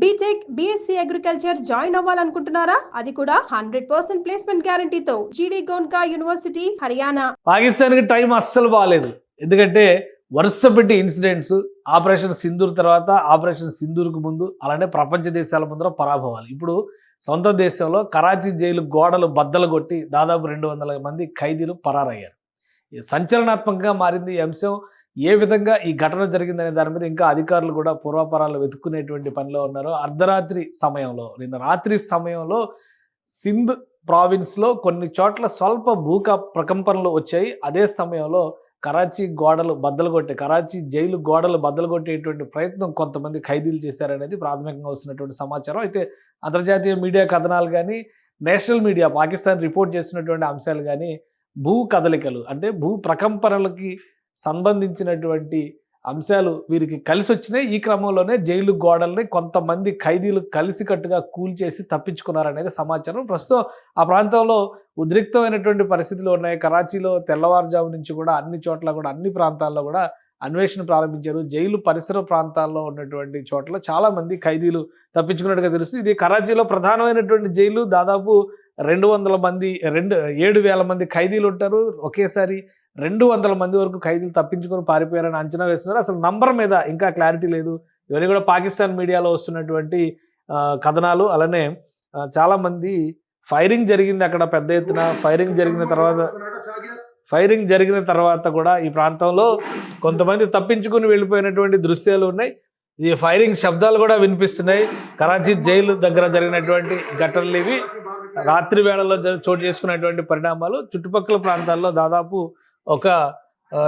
B Tech BSc agriculture join అవ్వాలనుకుంటున్నారా? అది కూడా hundred percent placement గ్యారంటీతో జీడీ గోన్కా యూనివర్సిటీ హర్యానా పాకిస్తాన్కి టైం అస్సలు బాగాలేదు ఎందుకంటే వరుస పెట్టి ఇన్సిడెంట్స్ ఆపరేషన్ సింధూర్ తర్వాత ఆపరేషన్ సింధూర్కు ముందు అలానే ప్రపంచ దేశాల ముందర పరాభవాలు. ఇప్పుడు సొంత దేశంలో కరాచీ జైలు గోడలు బద్దలు కొట్టి దాదాపు రెండు వందల మంది ఖైదీలు పరారయ్యారు. సంచలనాత్మకంగా మారింది ఈ అంశం. ఏ విధంగా ఈ ఘటన జరిగిందనే దాని మీద ఇంకా అధికారులు కూడా పూర్వాపరాలు వెతుక్కునేటువంటి పనిలో ఉన్నారు అర్ధరాత్రి సమయంలో నిన్న రాత్రి సమయంలో సింధ్ ప్రావిన్స్లో కొన్ని చోట్ల స్వల్ప భూక ప్రకంపనలు వచ్చాయి. అదే సమయంలో కరాచీ గోడలు బద్దలు కొట్టే కరాచీ జైలు గోడలు బద్దలు కొట్టేటువంటి ప్రయత్నం కొంతమంది ఖైదీలు చేశారనేది ప్రాథమికంగా వస్తున్నటువంటి సమాచారం. అయితే అంతర్జాతీయ మీడియా కథనాలు కానీ నేషనల్ మీడియా పాకిస్తాన్ రిపోర్ట్ చేస్తున్నటువంటి అంశాలు కానీ భూ కదలికలు అంటే భూ ప్రకంపనలకి సంబంధించినటువంటి అంశాలు వీరికి కలిసి వచ్చినాయి. ఈ క్రమంలోనే జైలు గోడల్ని కొంతమంది ఖైదీలు కలిసికట్టుగా కూల్చేసి తప్పించుకున్నారనేది సమాచారం. ప్రస్తుతం ఆ ప్రాంతంలో ఉద్రిక్తమైనటువంటి పరిస్థితులు ఉన్నాయి. కరాచీలో తెల్లవారుజాము నుంచి కూడా అన్ని చోట్ల కూడా అన్ని ప్రాంతాల్లో కూడా అన్వేషణ ప్రారంభించారు. జైలు పరిసర ప్రాంతాల్లో ఉన్నటువంటి చోట్ల చాలా మంది ఖైదీలు తప్పించుకున్నట్టుగా తెలుస్తుంది. ఇది కరాచీలో ప్రధానమైనటువంటి జైలు. దాదాపు రెండు వందల మంది రెండు ఏడు వేల మంది ఖైదీలు ఉంటారు. ఒకేసారి రెండు వందల మంది వరకు ఖైదీలు తప్పించుకొని పారిపోయారని అంచనా వేస్తున్నారు. అసలు నంబర్ మీద ఇంకా క్లారిటీ లేదు. ఇవన్నీ కూడా పాకిస్తాన్ మీడియాలో వస్తున్నటువంటి కథనాలు. అలానే చాలామంది ఫైరింగ్ జరిగింది అక్కడ పెద్ద ఎత్తున. ఫైరింగ్ జరిగిన తర్వాత ఫైరింగ్ జరిగిన తర్వాత కూడా ఈ ప్రాంతంలో కొంతమంది తప్పించుకుని వెళ్ళిపోయినటువంటి దృశ్యాలు ఉన్నాయి. ఈ ఫైరింగ్ శబ్దాలు కూడా వినిపిస్తున్నాయి. కరాచీ జైలు దగ్గర జరిగినటువంటి ఘటనలు ఇవి. రాత్రి వేళలో చోటు చేసుకున్నటువంటి పరిణామాలు. చుట్టుపక్కల ప్రాంతాల్లో దాదాపు ఒక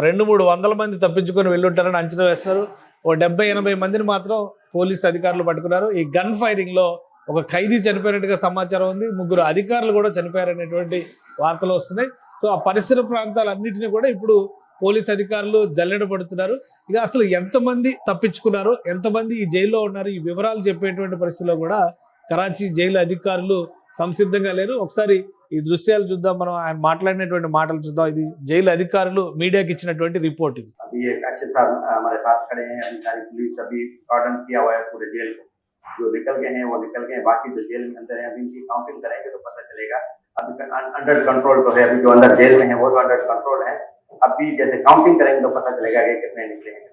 రెండు మూడు వందల మంది తప్పించుకొని వెళ్ళుంటారని అంచనా వేస్తున్నారు ఓ డెబ్బై ఎనభై మందిని మాత్రం పోలీసు అధికారులు పట్టుకున్నారు. ఈ గన్ ఫైరింగ్లో ఒక ఖైదీ చనిపోయినట్టుగా సమాచారం ఉంది. ముగ్గురు అధికారులు కూడా చనిపోయారనేటువంటి వార్తలు వస్తున్నాయి. సో ఆ పరిసర ప్రాంతాలన్నింటినీ కూడా ఇప్పుడు పోలీస్ అధికారులు జల్లెడ పడుతున్నారు. ఇక అసలు ఎంతమంది తప్పించుకున్నారు? ఎంతమంది ఈ జైల్లో ఉన్నారు? ఈ వివరాలు చెప్పేటువంటి పరిస్థితిలో కూడా కరాచీ జైలు అధికారులు సంసిద్ధంగా లేరు ఒకసారి ఈ దృశ్యాలు చూద్దాం మనం ఆయన మాట్లాడినటువంటి మాటలు చూద్దాం ఇది జైలు అధికారులు మీడియాకి ఇచ్చినటువంటి రిపోర్ట్ ఇది अभी एक अर्शद साहब हमारे साथ खड़े हैं अभी सारी पुलिस अभी कार्डन किया हुआ है पूरे जेल को जो निकल गए हैं वो निकल गए हैं बाकी जो जेल में अंदर है अभी इनकी काउंटिंग करेंगे तो पता चलेगा अभी अंडर कंट्रोल तो है अभी जो अंदर जेल में है वो तो अंडर कंट्रोल है अभी जैसे काउंटिंग करेंगे तो पता चलेगा कि कितने निकले हैं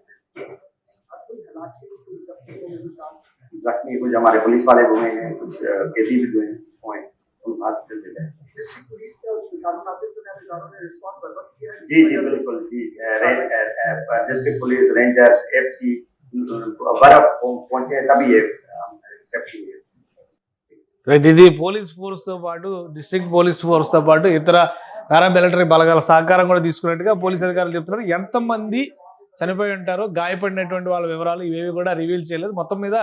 जख्मी कुछ हमारे पुलिस वाले भी हुए हैं कुछ अ, कैदी भी हुए हैं जी जी बिल्कुल जी डिस्ट्रिक्ट पुलिस रेंजर्स एफसी बर्फ पहुंचे तभी ये एक्सेप्ट हुई है రైట్ ఇది పోలీస్ ఫోర్స్ తో పాటు డిస్ట్రిక్ట్ పోలీస్ ఫోర్స్ తో పాటు ఇతర పారామిలిటరీ బలగాల సహకారం కూడా తీసుకున్నట్టుగా పోలీస్ అధికారులు చెప్తున్నారు ఎంతమంది చనిపోయి ఉంటారో గాయపడినటువంటి వాళ్ళ వివరాలు ఇవేవి కూడా రివీల్ చేయలేదు మొత్తం మీద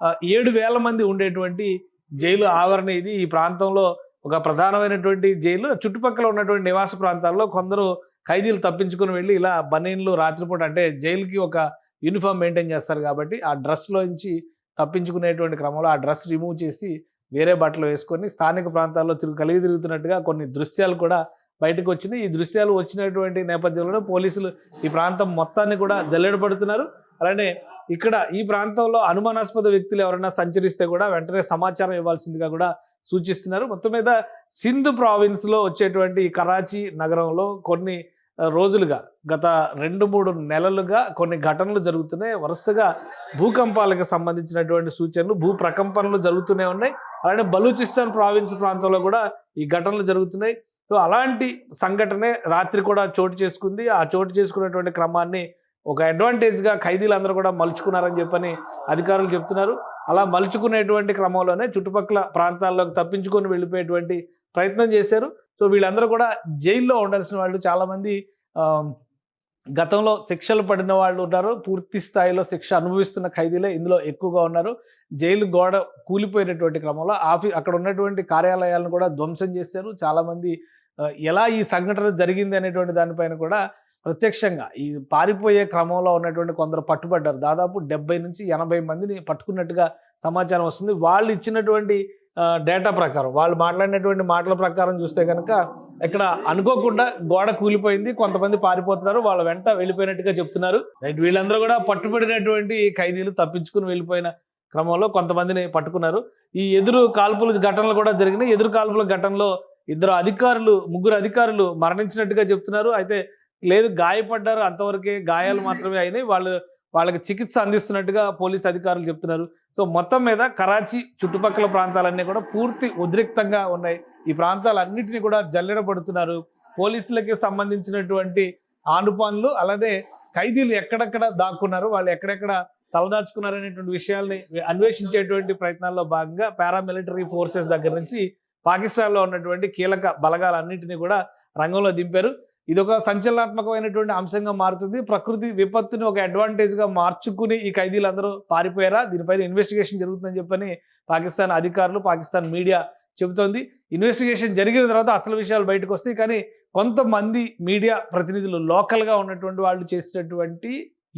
ఆ, ఏడు వేల మంది ఉండేటువంటి జైలు ఆవరణ ఇది. ఈ ప్రాంతంలో ఒక ప్రధానమైనటువంటి జైలు చుట్టుపక్కల ఉన్నటువంటి నివాస ప్రాంతాల్లో కొందరు ఖైదీలు తప్పించుకుని వెళ్ళి ఇలా బనీన్లు రాత్రిపూట అంటే జైలుకి ఒక యూనిఫామ్ మెయింటైన్ చేస్తారు కాబట్టి ఆ డ్రెస్లోంచి తప్పించుకునేటువంటి క్రమంలో ఆ డ్రెస్ రిమూవ్ చేసి వేరే బట్టలు వేసుకొని స్థానిక ప్రాంతాల్లో తిరుగు కలిగి తిరుగుతున్నట్టుగా కొన్ని దృశ్యాలు కూడా బయటకు వచ్చినాయి. ఈ దృశ్యాలు వచ్చినటువంటి నేపథ్యంలో పోలీసులు ఈ ప్రాంతం మొత్తాన్ని కూడా జల్లెడపడుతున్నారు అలానే ఇక్కడ ఈ ప్రాంతంలో అనుమానాస్పద వ్యక్తులు ఎవరైనా సంచరిస్తే కూడా వెంటనే సమాచారం ఇవ్వాల్సిందిగా కూడా సూచిస్తున్నారు. మొత్తం మీద సింధు ప్రావిన్స్లో వచ్చేటువంటి కరాచీ నగరంలో కొన్ని రోజులుగా గత రెండు మూడు నెలలుగా కొన్ని ఘటనలు జరుగుతున్నాయి. వరుసగా భూకంపాలకు సంబంధించినటువంటి సూచనలు భూ ప్రకంపనలు జరుగుతూనే ఉన్నాయి. అలానే బలూచిస్తాన్ ప్రావిన్స్ ప్రాంతంలో కూడా ఈ ఘటనలు జరుగుతున్నాయి. సో అలాంటి సంఘటనే రాత్రి కూడా చోటు చేసుకుంది. ఆ చోటు చేసుకున్నటువంటి క్రమాన్ని ఒక అడ్వాంటేజ్గా ఖైదీలందరూ కూడా మలుచుకున్నారని చెప్పని అధికారులు చెప్తున్నారు. అలా మలుచుకునేటువంటి క్రమంలోనే చుట్టుపక్కల ప్రాంతాల్లోకి తప్పించుకొని వెళ్ళిపోయేటువంటి ప్రయత్నం చేశారు. సో వీళ్ళందరూ కూడా జైల్లో ఉండాల్సిన వాళ్ళు చాలామంది గతంలో శిక్షలు పడిన వాళ్ళు ఉన్నారు. పూర్తి స్థాయిలో శిక్ష అనుభవిస్తున్న ఖైదీలే ఇందులో ఎక్కువగా ఉన్నారు. జైలు గోడ కూలిపోయినటువంటి క్రమంలో ఆఫీ అక్కడ ఉన్నటువంటి కార్యాలయాలను కూడా ధ్వంసం చేశారు. చాలామంది ఎలా ఈ సంఘటన జరిగింది అనేటువంటి దానిపైన కూడా ప్రత్యక్షంగా ఈ పారిపోయే క్రమంలో ఉన్నటువంటి కొందరు పట్టుబడ్డారు. దాదాపు డెబ్బై నుంచి ఎనభై మందిని పట్టుకున్నట్టుగా సమాచారం వస్తుంది. వాళ్ళు ఇచ్చినటువంటి డేటా ప్రకారం వాళ్ళు మాట్లాడినటువంటి మాటల ప్రకారం చూస్తే కనుక ఇక్కడ అనుకోకుండా గోడ కూలిపోయింది. కొంతమంది పారిపోతున్నారు. వాళ్ళ వెంట వెళ్ళిపోయినట్టుగా చెప్తున్నారు. రైట్ వీళ్ళందరూ కూడా పట్టుబడినటువంటి ఖైదీలు తప్పించుకుని వెళ్ళిపోయిన క్రమంలో కొంతమందిని పట్టుకున్నారు. ఈ ఎదురు కాల్పుల ఘటనలు కూడా జరిగినాయి. ఎదురు కాల్పుల ఘటనలో ఇద్దరు అధికారులు ముగ్గురు అధికారులు మరణించినట్టుగా చెప్తున్నారు. అయితే లేదు గాయపడ్డారు అంతవరకే గాయాలు మాత్రమే అయినాయి. వాళ్ళు వాళ్ళకి చికిత్స అందిస్తున్నట్టుగా పోలీస్ అధికారులు చెప్తున్నారు. సో మొత్తం మీద కరాచీ చుట్టుపక్కల ప్రాంతాలన్నీ కూడా పూర్తి ఉద్రిక్తంగా ఉన్నాయి. ఈ ప్రాంతాలన్నింటినీ కూడా జల్లెడబడుతున్నారు పోలీసులకి సంబంధించినటువంటి ఆనుపాన్లు అలానే ఖైదీలు ఎక్కడెక్కడ దాక్కున్నారు వాళ్ళు ఎక్కడెక్కడ తలదాచుకున్నారు అనేటువంటి విషయాల్ని అన్వేషించేటువంటి ప్రయత్నాల్లో భాగంగా పారామిలిటరీ ఫోర్సెస్ దగ్గర నుంచి పాకిస్తాన్లో ఉన్నటువంటి కీలక బలగాలన్నింటినీ కూడా రంగంలో దింపారు. ఇది ఒక సంచలనాత్మకమైనటువంటి అంశంగా మారుతుంది. ప్రకృతి విపత్తుని ఒక అడ్వాంటేజ్గా మార్చుకుని ఈ ఖైదీలందరూ పారిపోయారా? దీనిపైన ఇన్వెస్టిగేషన్ జరుగుతుందని చెప్పని పాకిస్తాన్ అధికారులు పాకిస్తాన్ మీడియా చెబుతోంది. ఇన్వెస్టిగేషన్ జరిగిన తర్వాత అసలు విషయాలు బయటకు వస్తాయి. కానీ కొంతమంది మీడియా ప్రతినిధులు లోకల్గా ఉన్నటువంటి వాళ్ళు చేసినటువంటి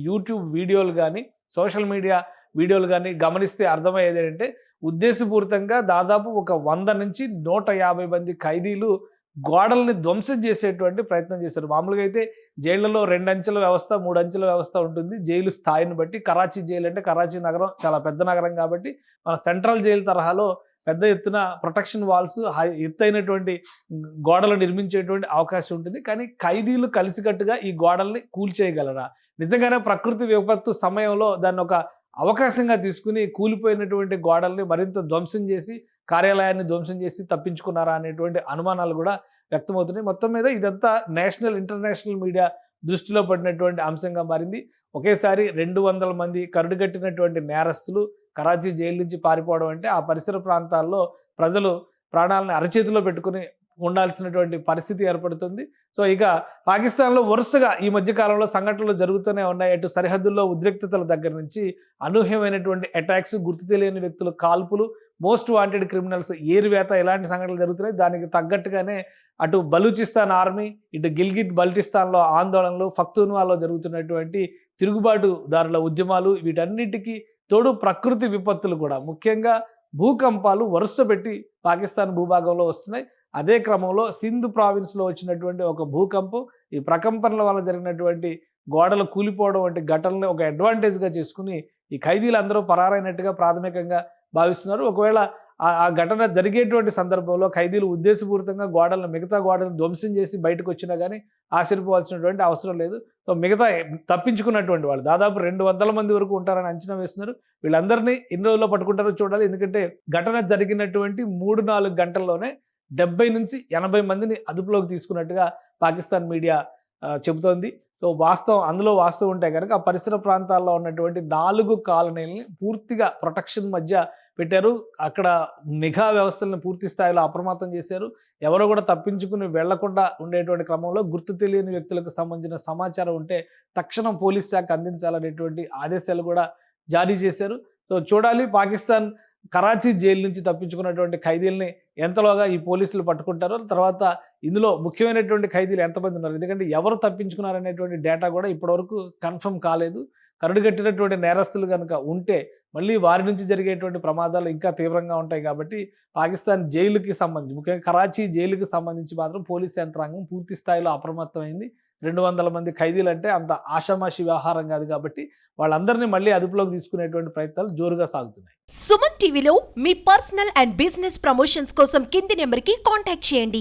యూట్యూబ్ వీడియోలు కానీ సోషల్ మీడియా వీడియోలు కానీ గమనిస్తే అర్థమయ్యేది ఏంటంటే ఉద్దేశపూరితంగా దాదాపు ఒక వంద నుంచి నూట యాభై మంది ఖైదీలు గోడల్ని ధ్వంసం చేసేటువంటి ప్రయత్నం చేశారు. మామూలుగా అయితే జైళ్ళలో రెండు అంచెల వ్యవస్థ మూడు అంచెల వ్యవస్థ ఉంటుంది. జైలు స్థాయిని బట్టి కరాచీ జైలు అంటే కరాచీ నగరం చాలా పెద్ద నగరం కాబట్టి మన సెంట్రల్ జైలు తరహాలో పెద్ద ఎత్తున ప్రొటెక్షన్ వాల్స్ హై ఎత్తైనటువంటి గోడలు నిర్మించేటువంటి అవకాశం ఉంటుంది. కానీ ఖైదీలు కలిసికట్టుగా ఈ గోడల్ని కూల్చేయగలరా నిజంగానే ప్రకృతి విపత్తు సమయంలో దాన్ని ఒక అవకాశంగా తీసుకుని కూలిపోయినటువంటి గోడల్ని మరింత ధ్వంసం చేసి కార్యాలయాన్ని ధ్వంసం చేసి తప్పించుకున్నారా అనేటువంటి అనుమానాలు కూడా వ్యక్తమవుతున్నాయి. మొత్తం మీద ఇదంతా నేషనల్ ఇంటర్నేషనల్ మీడియా దృష్టిలో పడినటువంటి అంశంగా మారింది. ఒకేసారి రెండు వందల మంది కరుడుగట్టినటువంటి నేరస్తులు కరాచీ జైలు నుంచి పారిపోవడం అంటే ఆ పరిసర ప్రాంతాల్లో ప్రజలు ప్రాణాలను అరచేతిలో పెట్టుకుని ఉండాల్సినటువంటి పరిస్థితి ఏర్పడుతుంది. సో ఇక పాకిస్తాన్లో వరుసగా ఈ మధ్యకాలంలో సంఘటనలు జరుగుతూనే ఉన్నాయి. అటు సరిహద్దుల్లో ఉద్రిక్తతల దగ్గర నుంచి అనూహ్యమైనటువంటి అటాక్స్ గుర్తు తెలియని వ్యక్తుల కాల్పులు మోస్ట్ వాంటెడ్ క్రిమినల్స్ ఏరువేత ఇలాంటి సంఘటనలు జరుగుతున్నాయి. దానికి తగ్గట్టుగానే అటు బలూచిస్తాన్ ఆర్మీ ఇటు గిల్గిట్ బల్టిస్తాన్లో ఆందోళనలు ఫక్తూన్వాలో జరుగుతున్నటువంటి తిరుగుబాటుదారుల ఉద్యమాలు వీటన్నిటికీ తోడు ప్రకృతి విపత్తులు కూడా. ముఖ్యంగా భూకంపాలు వరుస పెట్టి పాకిస్తాన్ భూభాగంలో వస్తున్నాయి. అదే క్రమంలో సింధు ప్రావిన్స్లో వచ్చినటువంటి ఒక భూకంపం ఈ ప్రకంపనల వల్ల జరిగినటువంటి గోడలు కూలిపోవడం వంటి ఘటనలు ఒక అడ్వాంటేజ్గా చేసుకుని ఈ ఖైదీలందరూ పరారైనట్టుగా ప్రాథమికంగా భావిస్తున్నారు. ఒకవేళ ఆ- ఘటన జరిగేటువంటి సందర్భంలో ఖైదీలు ఉద్దేశపూరితంగా గోడలను మిగతా గోడలను ధ్వంసం చేసి బయటకు వచ్చినా కానీ ఆశ్చర్యపోవాల్సినటువంటి అవసరం లేదు. సో మిగతా తప్పించుకున్నటువంటి వాళ్ళు దాదాపు రెండు వందల మంది వరకు ఉంటారని అంచనా వేస్తున్నారు. వీళ్ళందరినీ ఎన్ని రోజుల్లో పట్టుకుంటారో చూడాలి. ఎందుకంటే ఘటన జరిగినటువంటి మూడు నాలుగు గంటల్లోనే డెబ్బై నుంచి ఎనభై మందిని అదుపులోకి తీసుకున్నట్టుగా పాకిస్తాన్ మీడియా చెబుతోంది. సో వాస్తవం అందులో వాస్తవం ఉంటే కనుక ఆ పరిసర ప్రాంతాల్లో ఉన్నటువంటి నాలుగు కాలనీలని పూర్తిగా ప్రొటెక్షన్ మధ్య పెట్టారు. అక్కడ నిఘా వ్యవస్థలను పూర్తి స్థాయిలో అప్రమత్తం చేశారు. ఎవరో కూడా తప్పించుకుని వెళ్ళకుండా ఉండేటువంటి క్రమంలో గుర్తు తెలియని వ్యక్తులకు సంబంధించిన సమాచారం ఉంటే తక్షణం పోలీస్ శాఖ అందించాలనేటువంటి ఆదేశాలు కూడా జారీ చేశారు. సో చూడాలి పాకిస్తాన్ కరాచీ జైలు నుంచి తప్పించుకున్నటువంటి ఖైదీల్ని ఎంతలోగా ఈ పోలీసులు పట్టుకుంటారో తర్వాత ఇందులో ముఖ్యమైనటువంటి ఖైదీలు ఎంతమంది ఉన్నారు? ఎందుకంటే ఎవరు తప్పించుకున్నారనేటువంటి డేటా కూడా ఇప్పటివరకు కన్ఫర్మ్ కాలేదు. కరుడుగట్టినటువంటి నేరస్తులు కనుక ఉంటే మళ్ళీ వారి నుంచి జరిగేటువంటి ప్రమాదాలు ఇంకా తీవ్రంగా ఉంటాయి కాబట్టి పాకిస్తాన్ జైలుకి సంబంధించి ముఖ్యంగా కరాచీ జైలుకి సంబంధించి మాత్రం పోలీస్ యంత్రాంగం పూర్తి స్థాయిలో అప్రమత్తమైంది. రెండు వందల మంది ఖైదీలు అంటే అంత ఆషామాషి వ్యవహారం కాదు కాబట్టి వాళ్ళందరినీ మళ్ళీ అదుపులోకి తీసుకునేటువంటి ప్రయత్నాలు జోరుగా సాగుతున్నాయి. సుమన్ టీవీలో మీ పర్సనల్ అండ్ బిజినెస్ ప్రమోషన్స్ కోసం కింది నెంబర్కి కాంటాక్ట్ చేయండి.